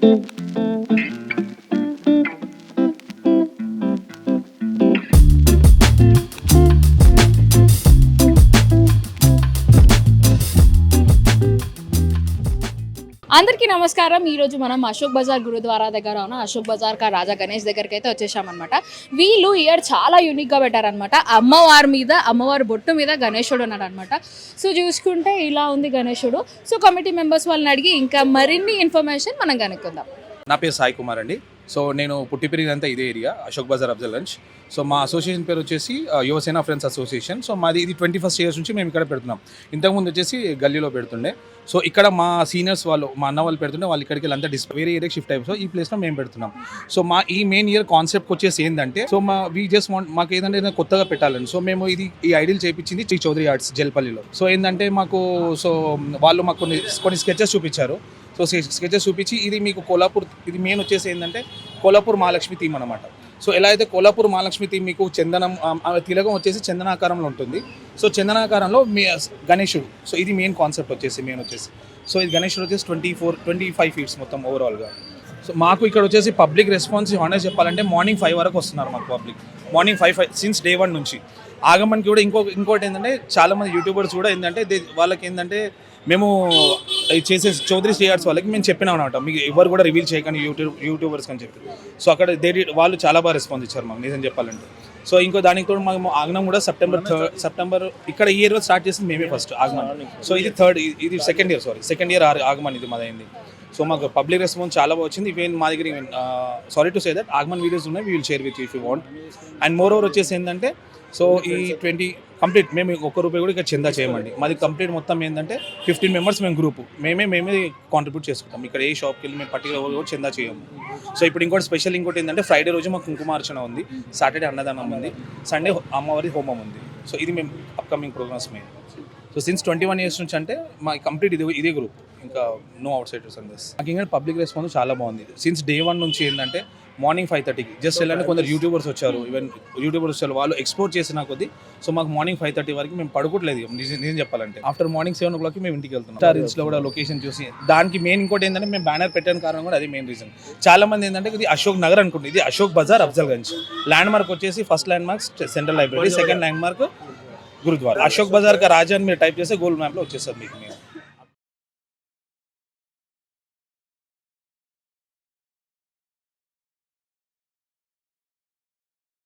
thank you. అందరికీ నమస్కారం. ఈ రోజు మనం అశోక్ బజార్ గురుద్వారా దగ్గర ఉన్న అశోక్ బజార్ కా రాజా గణేష్ దగ్గరికి అయితే వచ్చేసామన్నమాట. వీళ్ళు ఇయర్ చాలా యూనిక్గా పెట్టారనమాట అమ్మవారి మీద అమ్మవారి బొట్టు మీద గణేశుడు ఉన్నాడు అనమాట సో చూసుకుంటే ఇలా ఉంది గణేశుడు సో కమిటీ మెంబర్స్ వాళ్ళని అడిగి ఇంకా మరిన్ని ఇన్ఫర్మేషన్ మనం కనుక్కుందాం. నా పేరు సాయి కుమార్ అండి. సో నేను పుట్టి పెరిగినంత ఇదే ఏరియా అశోక్ బజార్ అఫ్జల్గంజ్ సో మా అసోసియేషన్ పేరు వచ్చేసి ఆ, యువసేన ఫ్రెండ్స్ అసోసియేషన్. సో మాది ఇది ట్వంటీ ఫస్ట్ ఇయర్స్ నుంచి మేము ఇక్కడ పెడుతున్నాం. ఇంతకుముందు వచ్చేసి గల్లీలో పెడుతుండే. సో ఇక్కడ మా సీనియర్స్ వాళ్ళు మా అన్న వాళ్ళు పెడుతుండే వాళ్ళు ఇక్కడికి వెళ్ళి అంతా డిస్ వేరే ఏరియాకి షిఫ్ట్ అయ్యారు సో ఈ ప్లేస్లో మేము పెడుతున్నాం. సో మా ఈ మెయిన్ ఇయర్ కాన్సెప్ట్ వచ్చేసి ఏంటంటే సో మా వీ జస్ట్ వాంట్ మాకు ఏంటంటే కొత్తగా పెట్టాలని. సో మేము ఇది ఈ ఐడియల్ చేయించింది శ్రీ చౌదరి ఆర్ట్స్ జల్పల్లిలో. సో ఏంటంటే మాకు సో వాళ్ళు మాకు కొన్ని కొన్ని స్కెచెస్ చూపించారు. సో స్కెచెస్ చూపించి ఇది మీకు కోలాపూర్ ఇది మెయిన్ వచ్చేసి ఏంటంటే కోలాపూర్ మహాలక్ష్మి థీమ్ అనమాట సో ఎలా అయితే కోలాపూర్ మహాలక్ష్మి థీమ్ మీకు చందనం తిలకం వచ్చేసి చందనాకారంలో ఉంటుంది. సో చందనాకారంలో మీ గణేశుడు సో ఇది మెయిన్ కాన్సెప్ట్ వచ్చేసి మెయిన్ వచ్చేసి. సో ఇది గణేశుడు వచ్చేసి twenty four twenty five feets మొత్తం ఓవరాల్గా సో మాకు ఇక్కడ వచ్చేసి పబ్లిక్ రెస్పాన్స్ హానెస్ట్ చెప్పాలంటే మార్నింగ్ ఫైవ్ వరకు వస్తున్నారు మాకు public morning five five since day one నుంచి. ఆగమన్కి కూడా ఇంకో ఇంకోటి ఏంటంటే చాలామంది యూట్యూబర్స్ కూడా ఏంటంటే వాళ్ళకి ఏంటంటే మేము చేసే చౌదరి శ్రీఆర్ట్స్ వాళ్ళకి మేము చెప్పినాం అనమాట మీకు ఎవరు కూడా రివీల్ చేయకండి యూట్యూబ్ యూట్యూబర్స్ అని చెప్పి. సో అక్కడ దే వాళ్ళు చాలా బాగా రెస్పాన్స్ ఇచ్చారు మాకు నిజం చెప్పాలంటే. సో ఇంకో దానికి కూడా మాకు ఆగనం కూడా సెప్టెంబర్ థర్డ్ సెప్టెంబర్ ఇక్కడ ఈ ఇయర్ స్టార్ట్ చేసింది మేమే ఫస్ట్ ఆగమన్. సో ఇది థర్డ్ ఇది second year sorry second year Aagaman ఇది మాదైంది. సో మాకు పబ్లిక్ రెస్పాన్స్ చాలా బాగా వచ్చింది. ఈవెన్ మా దగ్గర sorry to say that Aagaman videos ఉన్నాయి. We will share with if you want and moreover వచ్చేసి ఏంటంటే సో ఈ ట్వంటీ కంప్లీట్ మేము ఒక్క రూపాయి కూడా ఇక్కడ చందా చేయమండి. మాది కంప్లీట్ మొత్తం ఏంటంటే ఫిఫ్టీన్ మెంబర్స్ మేము గ్రూప్ మేమే మేమే కాంట్రిబ్యూట్ చేసుకుంటాం. ఇక్కడ ఏ షాప్కి వెళ్ళి మేము పర్టికులర్ కూడా చందా చేయము. సో ఇప్పుడు ఇంకోటి స్పెషల్ ఇంకోటి ఏంటంటే ఫ్రైడే రోజు మాకు కుంకుమార్చన ఉంది. సాటర్డే అన్నదానం ఉంది. సండే అమ్మవారి హోమం ఉంది. సో ఇది మేము అప్కమింగ్ ప్రోగ్రామ్స్ మేము so since twenty one years నుంచి అంటే మా కంప్లీట్ ఇది ఇదే గ్రూప్ ఇంకా no outsiders on this నాకు ఇంకా పబ్లిక్ రెస్పాన్స్ చాలా బాగుంది. సిన్స్ డే వన్ నుంచి ఏంటంటే మార్నింగ్ ఫైవ్ థర్టీకి జస్ట్ వెళ్ళండి కొందరు యూట్యూబర్స్ వచ్చారు. ఈవెన్ యూట్యూబర్స్ వచ్చారు. వాళ్ళు ఎక్స్పోర్ట్ చేసిన కొద్దీ సో మాకు మార్నింగ్ ఫైవ్ థర్టీ వరకు మేము పడుకోవట్లేదు. నిజం చెప్పాలంటే. ఆఫ్టర్ మార్నింగ్ సెవెన్ ఓ క్లాక్కి మేము ఇంటికి వెళ్తున్నాం. స్టార్ రీల్స్లో కూడా లొకేషన్ చూసి దానికి మెయిన్ ఇంకోటి ఏంటంటే మేము బ్యానర్ పెట్టడానికి కారణం కూడా అది మెయిన్ రీజన్ చాలా మంది ఏంటంటే ఇది అశోక్ నగర్ అనుకుంటుంది ఇది అశోక్ బజార్ అఫ్జల్గంజ్ ల్యాండ్ మార్క్ వచ్చేసి first landmark central library second landmark Gurudwara. Ashok Bazar కా రాజా అని మీరు టైప్ చేస్తే గూగుల్ మ్యాప్లో వచ్చేస్తుంది మీకు